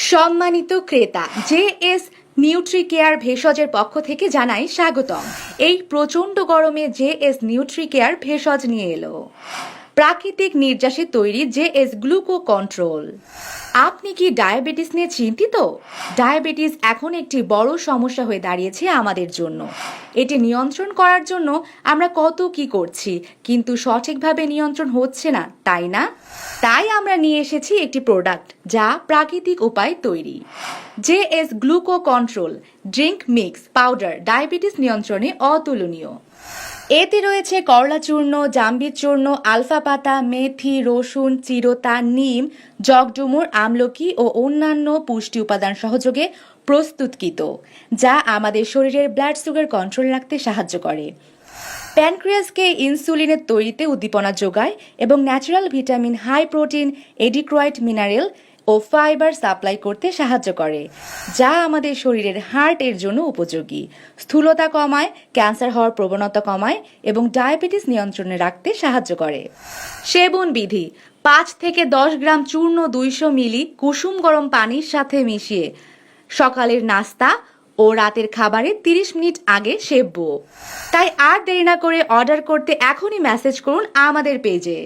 সম্মানিত ক্রেতা, J S নিউট্রিকেয়ার ভেষজের পক্ষ থেকে জানাই স্বাগতম। এই প্রচণ্ড গরমে জে এস নিউট্রিকেয়ার ভেষজ নিয়ে এলো। প্রাকৃতিক নির্যাসে তৈরি জে এস গ্লুকো কন্ট্রোল আপনি কি ডায়াবেটিস নিয়ে চিন্তিত? ডায়াবেটিস এখন একটি বড় সমস্যা হয়ে দাঁড়িয়েছে আমাদের জন্য। এটি নিয়ন্ত্রণ করার জন্য আমরা কত কি করছি, কিন্তু সঠিকভাবে নিয়ন্ত্রণ হচ্ছে না, তাই না? তাই আমরা নিয়ে এসেছি একটি প্রোডাক্ট যা প্রাকৃতিক উপায় তৈরি। J S gluco control drink mix powder diabetes নিয়ন্ত্রণে অতুলনীয়। এতে রয়েছে করলা চূর্ণ, জাম্বির চূর্ণ, আলফা পাতা, মেথি, রসুন, চিরতা, নিম, জগডুমুর, আমলকি ও অন্যান্য পুষ্টি উপাদান সহযোগে প্রস্তুতকৃত, যা আমাদের শরীরের ব্লাড সুগার কন্ট্রোল রাখতে সাহায্য করে। প্যানক্রিয়াসকে ইনসুলিনের তৈরিতে উদ্দীপনা যোগায় এবং ন্যাচারাল ভিটামিন হাই প্রোটিন এডিক্রয়েড মিনারেল ও ফাইবার সাপ্লাই করতে সাহায্য করে, যা আমাদের শরীরের হার্টের জন্য উপযোগী। স্থূলতা কমায়, ক্যান্সার হওয়ার প্রবণতা কমায় এবং ডায়াবেটিস নিয়ন্ত্রণে রাখতে সাহায্য করে। সেবন বিধি, পাঁচ থেকে দশ গ্রাম চূর্ণ দুইশো মিলি কুসুম গরম পানির সাথে মিশিয়ে সকালের নাস্তা ও রাতের খাবারের 30 মিনিট আগে সেববো। তাই আর দেরি না করে অর্ডার করতে এখনই মেসেজ করুন আমাদের পেজে।